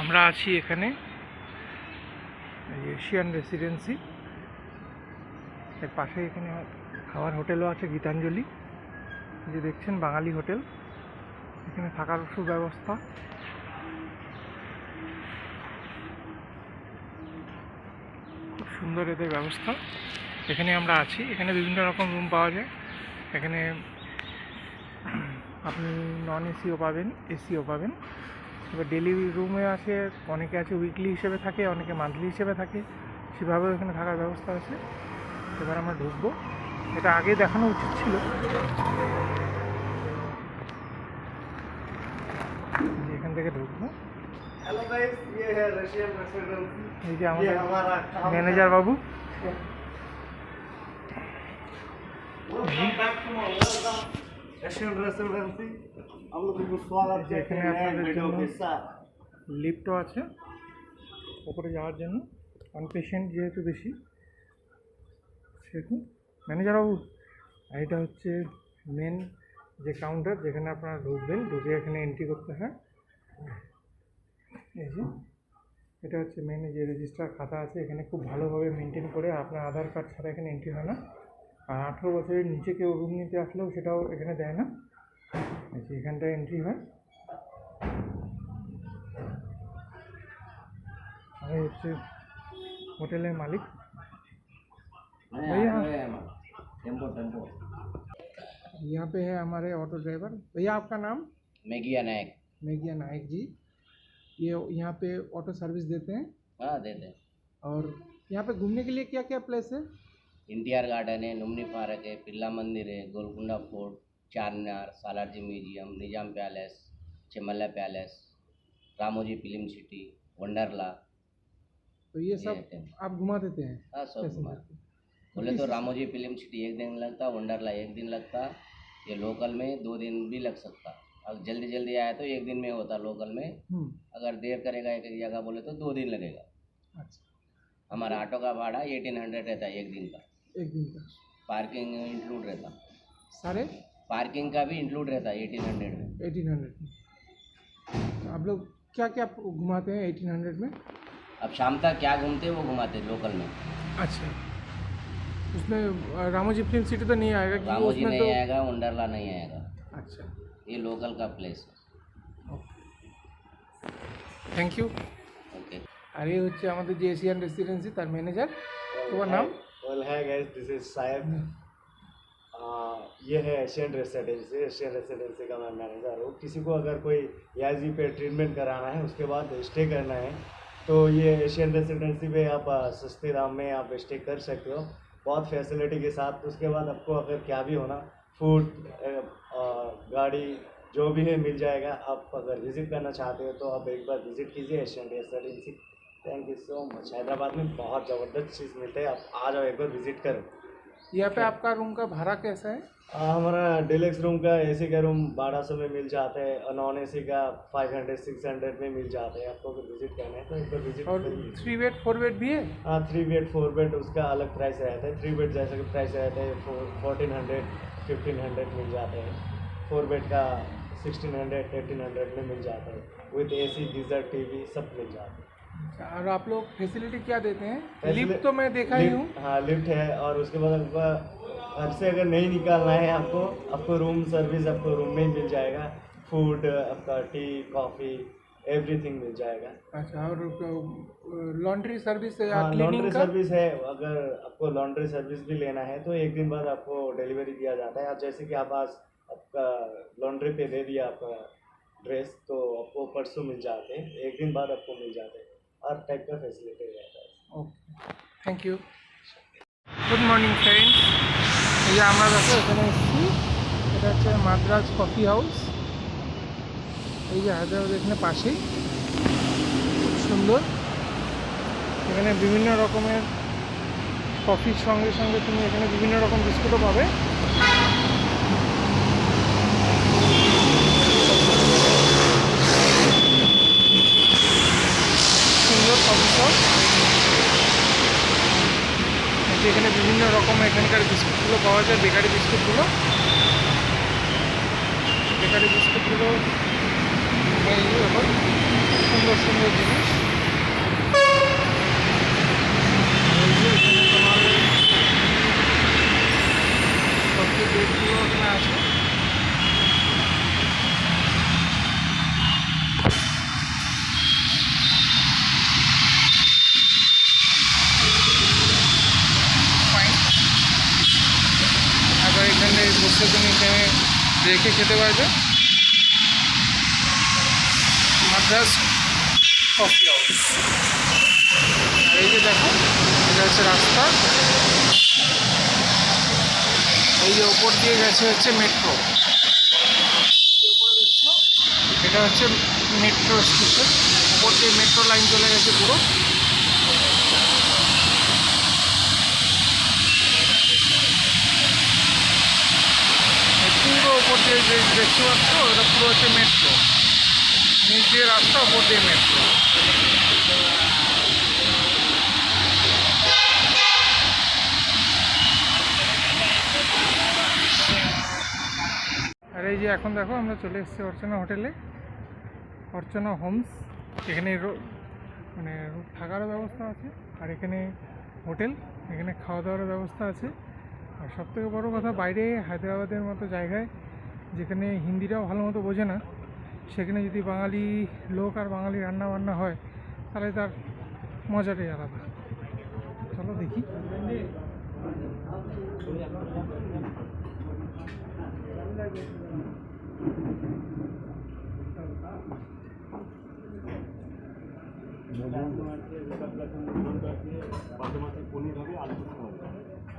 আমরা আছি এখানে এশিয়ান রেসিডেন্সি এর পাশে এখানে খাওয়ার হোটেলও আছে, গীতাঞ্জলি। যে দেখছেন, বাঙালি হোটেল। এখানে থাকার সুব্যবস্থা। খুব সুন্দর এদের ব্যবস্থা। এখানে আমরা আছি। এখানে বিভিন্ন রকম রুম পাওয়া যায়। এখানে আপনি নন এসিও পাবেন এসিও পাবেন। এবার ডেলি রুমে আসে অনেকে আছে উইকলি হিসেবে থাকে অনেকে মান্থলি হিসেবে থাকে সেভাবে এখানে থাকার ব্যবস্থা আছে। এবার আমরা ঢুকবো। এটা আগে দেখানো উচিত ছিল। এখান থেকে ঢুকবো। এই যে আমাদের manager Babu. to my welcome Russian restaurant हम लोग को स्वागत যে करते এখানে हैं नए আপনাদের वीडियो জন্য के साथ লিফটও আছে ওপরে যাওয়ার জন্য কারণ পেশেন্ট যেহেতু বেশি সেহেতু ম্যানেজার বাবু আর এটা হচ্ছে মেন যে কাউন্টার যেখানে আপনারা ঢুকবেন ঢুকে এখানে এন্ট্রি করতে হয় এই যে এটা হচ্ছে মেন যে রেজিস্টার খাতা আছে এখানে খুব ভালোভাবে মেনটেন করে আপনার আধার কার্ড ছাড়া এখানে এন্ট্রি হয় না আর আঠেরো বছরের নিচে কেউ রুম নিতে আসলেও সেটাও এখানে দেয় না এই যে এখানটায় এন্ট্রি হয় আর এই হচ্ছে হোটেলের মালিক भैया टेम्पो टेम्पो यहाँ पे है हमारे ऑटो ड्राइवर भैया आपका नाम मेगिया नायक मेघिया नायक जी ये यहाँ पे ऑटो सर्विस देते हैं हाँ दे दे और यहाँ पे घूमने के लिए क्या क्या प्लेस है इंटियार गार्डन है नुमनी पार्क है बिरला मंदिर है Golconda fort Char Minar Salar Jung museum Nizam palace Chowmahalla palace Ramoji film city Wonderla. तो ये सब। आप घुमा देते हैं? हाँ सब घुमा। बोले तो रामोजी फ़िल्म सिटी एक दिन लगता वंडरला एक दिन लगता। ये लोकल में दो दिन भी लग सकता। अब जल्दी जल्दी आया तो एक दिन में होता लोकल में। हम्म। अगर देर करेगा एक एक जगह बोले तो दो दिन लगेगा। अच्छा। हमारा ऑटो का भाड़ा एटीन हंड्रेड रहता है एक दिन का। एक दिन का। पार्किंग इंक्लूड रहता। साढ़े पार्किंग का भी इंक्लूड रहता है एटीन हंड्रेड में एटीन हंड्रेड में आप लोग क्या क्या घुमाते हैं एटीन हंड्रेड में अब शाम तक क्या घूमते हैं वो घुमाते हैं लोकल में अच्छा उसमें अ, रामोजी फिल्म सिटी तो नहीं आएगा क्योंकि रामोजी उसमें नहीं तो आएगा वंडरला नहीं आएगा अच्छा ये लोकल का प्लेस है থ্যাংক ইউ ओके আর এই হচ্ছে আমাদের যে এশিয়ান রেসিডেন্সি তার ম্যানেজার তোমার নাম वेल है गाइस दिस इज साहेब ये है एशियन रेसिडेंसी एशियन रेसिडेंसी का मैं मैनेजर हूँ। किसी को अगर कोई याजी पे ट्रीटमेंट कराना है, उसके बाद स्टे करना है तो ये एशियन रेसिडेंसी पे आप सस्ते दाम में आप स्टे कर सकते हो। बहुत फैसिलिटी के साथ, उसके बाद आपको अगर क्या भी होना फ़ूड गाड़ी, जो भी है मिल जाएगा। आप अगर विज़िट करना चाहते हो तो आप एक बार विज़िट कीजिए Asian residency thank you so much Hyderabad में बहुत ज़बरदस्त चीज़ मिलते हैं। आप आ जाओ, एक बार विज़िट करो। यहाँ पे आपका रूम का भाड़ा कैसा है? आ, हमारा डिलेक्स रूम का एसी का रूम बारह सौ में मिल जाता है और नॉन एसी का फाइव हंड्रेड सिक्स हंड्रेड में मिल जाता है। आपको अगर विज़िट करना है तो एक बार विज़िट और थ्री बेड फोर बेड भी है? हाँ थ्री बेड फोर बेड उसका अलग प्राइस रहता है। थ्री बेड जैसा कि प्राइस रहता है फोर्टीन हंड्रेड फिफ्टीन हंड्रेड मिल जाते हैं। फोर बेड का सिक्सटीन हंड्रेड एटीन हंड्रेड में मिल जाता है। With A C geyser T V सब मिल जाता है। और आप लोग फैसिलिटी क्या देते हैं? लिफ्ट तो मैं देखा ही हूँ। हाँ लिफ्ट है और उसके बाद आपका घर से अगर नहीं निकालना है आपको आपको रूम सर्विस आपको रूम में ही मिल जाएगा। फ़ूड आपका टी कॉफ़ी एवरीथिंग मिल जाएगा। अच्छा और लॉन्ड्री सर्विस या हाँ लॉन्ड्री सर्विस है। अगर आपको लॉन्ड्री सर्विस भी लेना है तो एक दिन बाद आपको डिलीवरी दिया जाता है। आप जैसे कि आप आज आपका लॉन्ड्री पे दे दिया आपका ड्रेस तो आपको परसों मिल जाते हैं। एक दिन बाद आपको मिल जाते हैं। our type of facility Okay. Thank you. Good morning friends. এই যে আমরা যাচ্ছি এখানে এসেছি এটা হচ্ছে মাদ্রাজ কফি হাউস এই যে হায়দ্রাবাদ এখানে পাশেই খুব সুন্দর এখানে বিভিন্ন রকমের কফির সঙ্গে সঙ্গে তুমি এখানে বিভিন্ন রকম বিস্কুটও পাবে এখানে বিভিন্ন রকম এখানকার বিস্কুটগুলো পাওয়া যায় বেকারি বিস্কুটগুলো। বেকারি বিস্কুটগুলো সুন্দর সুন্দর সুন্দর জিনিস এই যে এখানে তোমার সবচেয়ে বেডগুলো এখানে আছে ফাইন আবার এখানে বসে তুমি এখানে রেখে খেতে পারবে। মাদ্রাস কফি হাউস এই যে দেখো, এটা হচ্ছে রাস্তা। এই যে ওপর দিয়ে গেছে হচ্ছে মেট্রো এটা হচ্ছে মেট্রো স্টেশন ওপর দিয়ে মেট্রো লাইন চলে গেছে পুরো এই পুরো দিয়ে যে দেখতে পাচ্ছ, ওটা পুরো হচ্ছে মেট্রো নিচ রাস্তা ওপর দিয়ে মেট্রো আর এই যে এখন দেখো, আমরা চলে এসেছি অর্চনা হোটেলে। অর্চনা হোমস, এখানে মানে থাকারও ব্যবস্থা আছে, আর এখানে হোটেল, এখানে খাওয়া দাওয়ারও ব্যবস্থা আছে। আর সব থেকে বড়ো কথা, বাইরে হায়দ্রাবাদের মতো জায়গায় যেখানে হিন্দিটাও ভালো মতো বোঝে না, সেখানে যদি বাঙালি লোক আর বাঙালি রান্না বান্না হয়, তাহলে তার মজাটাই আলাদা। চলো দেখি।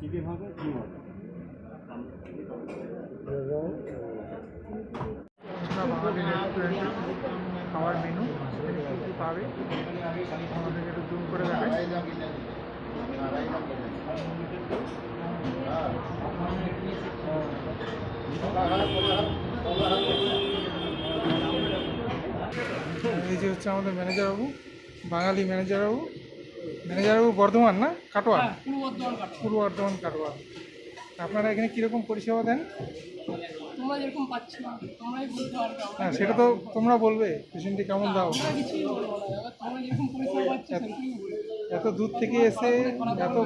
চিকেন হবে হবে। বাঙালি রেস্টুরেন্টে খাওয়ার মেনু এখানে কী কী পাবে? আমাদেরকে একটু জুম করে এই যে হচ্ছে আমাদের ম্যানেজার বাবু বাঙালি ম্যানেজার বাবু ম্যানেজার বাবু বর্ধমান না কাটোয়া। পূর্ব বর্ধমান কাটোয়া। আপনারা এখানে কীরকম পরিষেবা দেন? তোমরা যেরকম পাচ্ছ তোমরাই বলতে পারবে হ্যাঁ সেটা তো তোমরা বলবে পেশেন্টটি কেমন দাও? তোমরা যেরকম পরিষেবা পাচ্ছ এত দূর থেকে এসে এত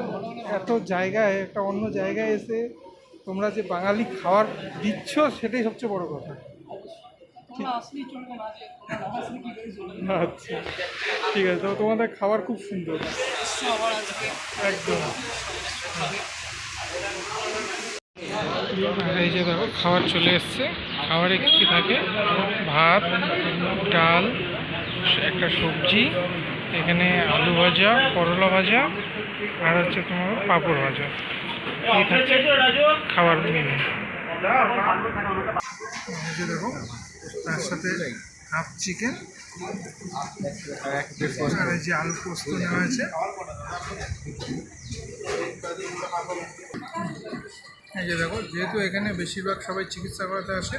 এত জায়গায় একটা অন্য জায়গায় এসে তোমরা যে বাঙালি খাওয়ার দিচ্ছ সেটাই সবচেয়ে বড় কথা। আচ্ছা ঠিক আছে তো তোমাদের খাবার খুব সুন্দর। একদম। এই যে দেখো, খাবার চলে এসছে। খাবারে কী কী থাকে? ভাত, ডাল, একটা সবজি, এখানে আলু ভাজা, করলা ভাজা, আর হচ্ছে তোমার পাঁপড় ভাজা। এই থাকছে খাবার মেনু দেখো, তার সাথে হাফ চিকেন আর এই যে আলু পোস্ত নেওয়া হয়েছে। এই যে দেখো, যেহেতু এখানে বেশিরভাগ সবাই চিকিৎসা করাতে আসে,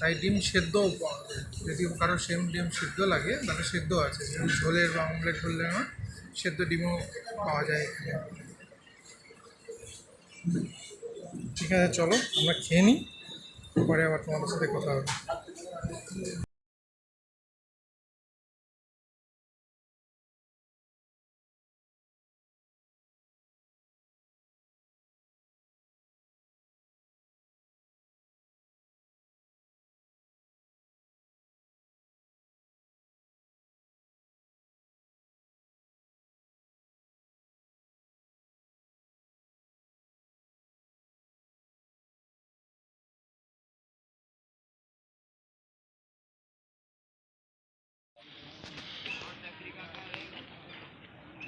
তাই ডিম সেদ্ধও পাওয়া যদি কারও সেম ডিম সেদ্ধ লাগে, তাহলে সেদ্ধ আছে। ঝোলের বা অমলেট করলে না সেদ্ধ ডিমও পাওয়া যায় এখানে। ঠিক আছে, চলো, আমরা খেয়ে নিই, পরে আবার তোমাদের সাথে কথা হবে।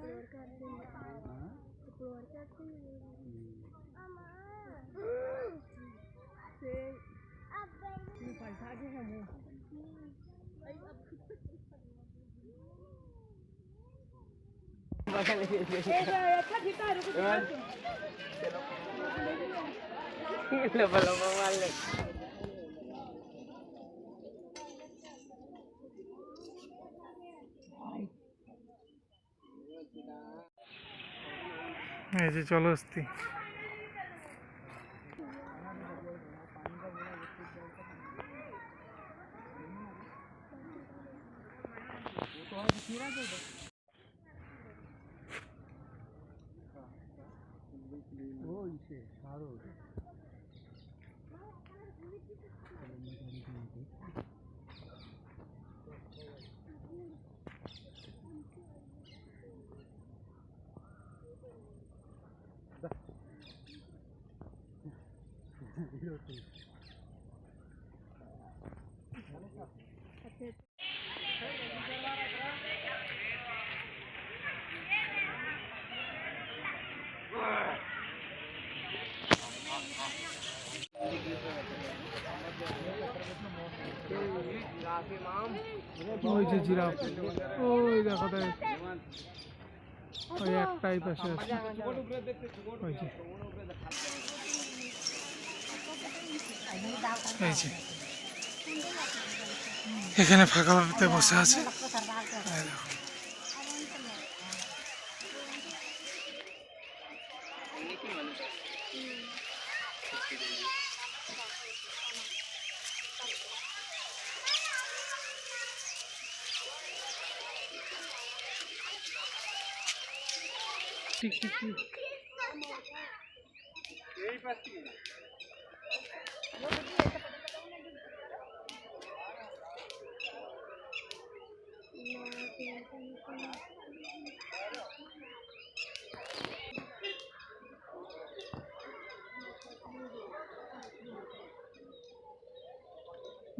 keluarga ah? keluarga sih mama sih lupa aja kamu Bakal ini. Eh, tak kita harus ke sana. Lepas-lepas malam. এই যে জলহস্তি। ওই যে জিরাফ। ওই দেখো ওই একটাই পাশে আছে। ওই যে। এই যে। এখানে ফাঁকাতে বসে আছে। এই। ঠিক ঠিক। ঠিক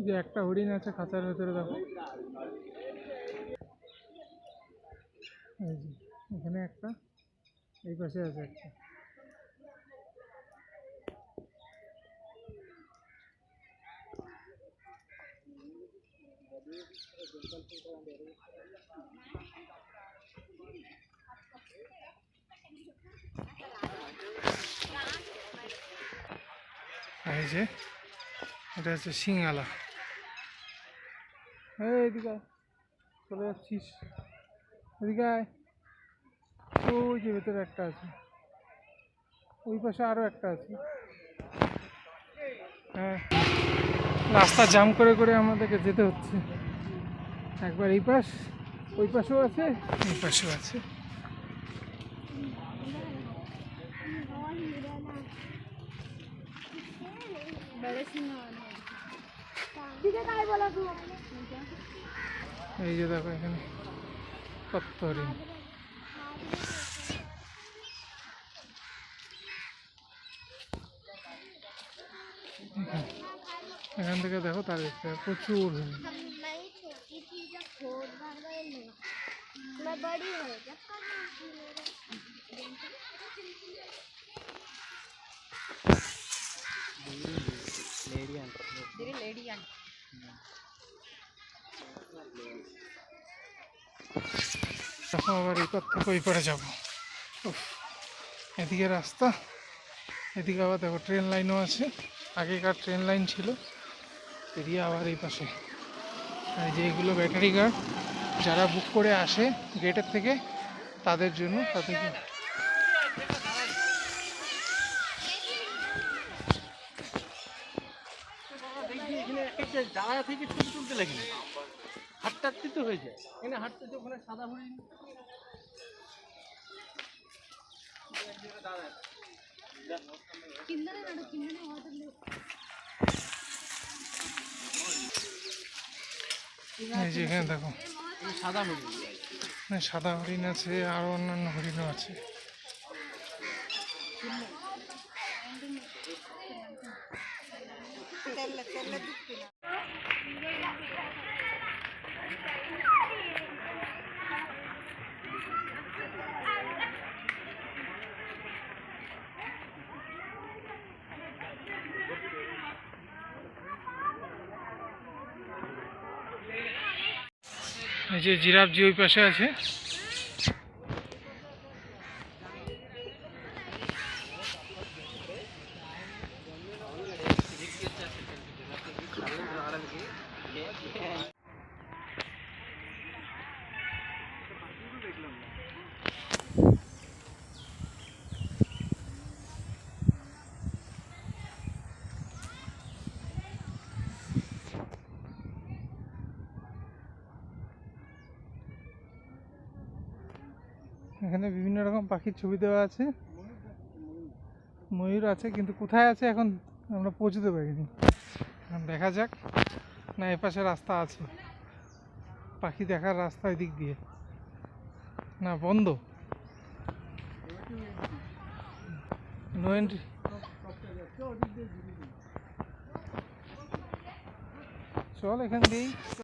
যে একটা হরিণ আছে খাঁচার ভেতরে দেখো। এখানে একটা এই পাশে আছে একটা। এই যে, এটা হচ্ছে সিঙ্গালা এই এদিকে চলে যাচ্ছিস। এদিকে ওই যে ভেতরে একটা আছে। ওই পাশে আরও একটা আছে। হ্যাঁ। রাস্তা জাম করে করে আমাদেরকে যেতে হচ্ছে। একবার এই পাশ, ওই পাশেও আছে? এই পাশেও আছে। এই যে দেখো এখানে, কত এখান থেকে দেখো তার প্রচুর मैं बड़ी हो जब करना তখন আবার এই পথ থেকে ওই পারে যাবো উফ, এদিকে রাস্তা এদিকে আবার দেখো ট্রেন লাইনও আছে আগেকার ট্রেন লাইন ছিল পেরিয়ে আবার এই পাশে আর এই যে এগুলো ব্যাটারি গার্ড যারা বুক করে আসে গেটের থেকে তাদের জন্য তাদেরকে জায়গা থেকে ছবি তুলতে লাগে না হাঁটতে হাঁটতে তো হয়ে যায় এখানে হাঁটতে তো ওখানে সাদা হরিণ కిందనే నడు కిందనే వాటర్ లేవు এই যে এখানে দেখো সাদা হরিণ। এখানে সাদা হরিণ আছে আরও অন্যান্য হরিণও আছে। এই যে জিরাফ জি ওই পাশে আছে এখানে বিভিন্ন রকম পাখির ছবি দেওয়া আছে। ময়ূর আছে, কিন্তু কোথায় আছে এখন আমরা পৌঁছতে পারিনি এখন। দেখা যাক। না এপাশে রাস্তা আছে। পাখি দেখার রাস্তা এদিক দিয়ে। না, বন্ধ। নো এন্ট্রি চল এখান দিয়েই।